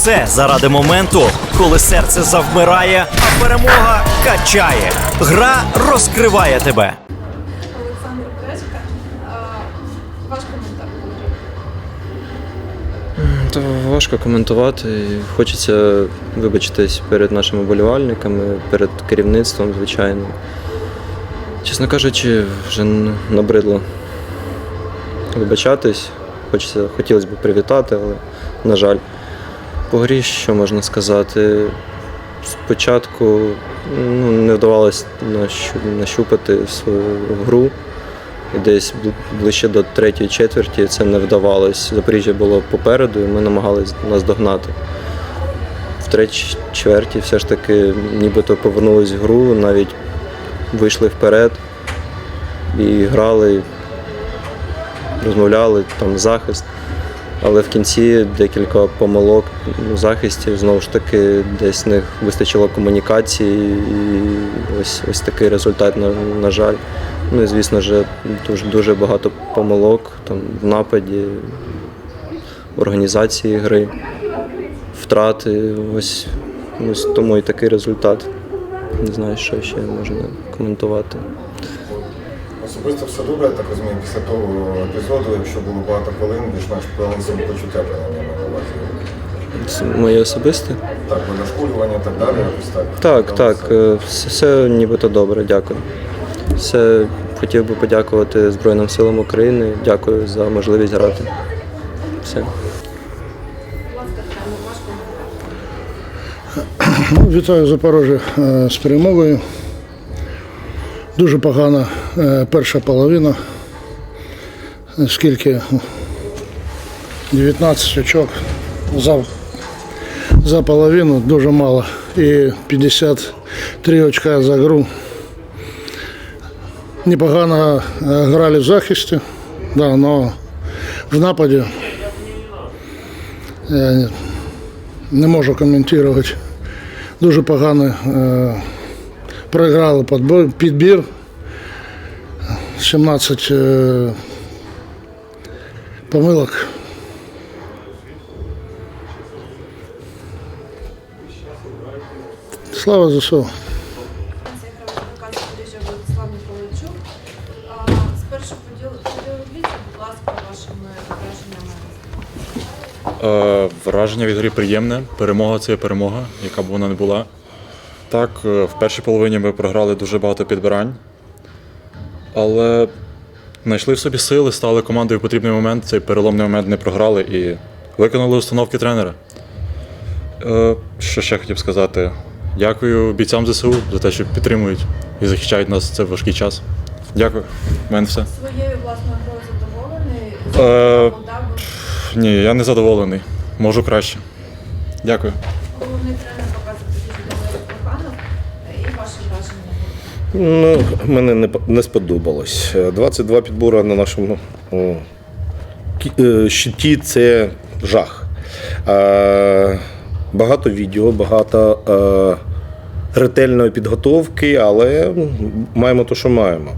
все заради моменту, коли серце завмирає, а перемога качає. Гра розкриває тебе. Олександр Брешка. Ваш коментар. Та важко коментувати. Хочеться вибачитись перед нашими болівальниками, перед керівництвом, звичайно. Чесно кажучи, вже набридло вибачатись. Хочеться, хотілося б привітати, але, на жаль, по грі, що можна сказати, спочатку ну, не вдавалося нащупати свою гру. І десь ближче до третьої четверті це не вдавалось. Запоріжжя було попереду, і ми намагалися наздогнати. В третій чверті все ж таки нібито повернулись в гру, навіть вийшли вперед і грали, розмовляли, там захист. Але в кінці декілька помилок у захисті, знову ж таки, десь них вистачило комунікації, і ось, ось такий результат, на, на жаль. Ну і звісно ж, дуже, дуже багато помилок там, в нападі, в організації гри, втрати. Ось, ось тому і такий результат. Не знаю, що ще можна коментувати. Особисто все добре, я так розумію, після того епізоду, якщо було багато хвилин, більш-менш повинен самопочуття принаймні на увазі. Це моє особисте? Так, бо нашкурювання і так далі, якось так. Так, так, е, все, все нібито добре, дякую. Все хотів би подякувати Збройним силам України. Дякую за можливість грати. Все. Ну, Вітаю Запорожжя е, з перемогою. Дуже погана е, перша половина. Е, Скільки 19 очок за, за половину дуже мало. І 53 очка за гру. Непогано е, грали в захисті, да, но в нападі я не можу коментувати. Дуже погано е, програли підбір. 17 е, помилок. Слава ЗСУ. Е, Враження від гри приємне. Перемога це перемога, яка б вона не була. Так, е, в першій половині ми програли дуже багато підбирань, але знайшли в собі сили, стали командою в потрібний момент. Цей переломний момент не програли і виконали установки тренера. Е, Що ще хотів сказати? Дякую бійцям ЗСУ за те, що підтримують і захищають нас в цей важкий час. Дякую. У мене все. Своєю власною грою задоволений? Е, Ні, я не задоволений. Можу краще. Дякую. головний тренер Ну, мені не, не сподобалось. Е, 22 підбори на нашому е, щиті це жах. Багато відео, багато ретельної підготовки, але маємо те, що маємо.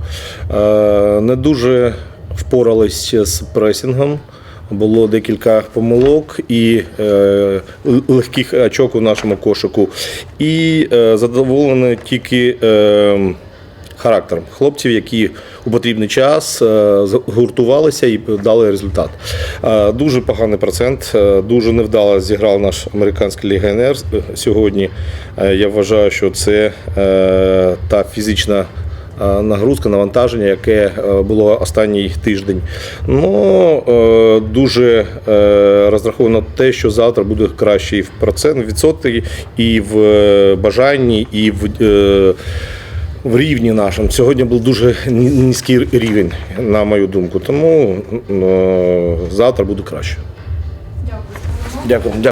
Не дуже впорались з пресінгом. Було декілька помилок і е, легких очок у нашому кошику. І е, задоволені тільки е, характером хлопців, які у потрібний час згуртувалися і дали результат. Дуже поганий процент, дуже невдало зіграв наш американський легіонер сьогодні. Я вважаю, що це та фізична нагрузка, навантаження, яке е, було останній тиждень. Ну е, дуже е, розраховано на те, що завтра буде краще і в процент відсотки, і в е, бажанні, і в. е, В рівні нашому сьогодні був дуже низький рівень, на мою думку. Тому е, завтра буде краще. Дякую. Дякую.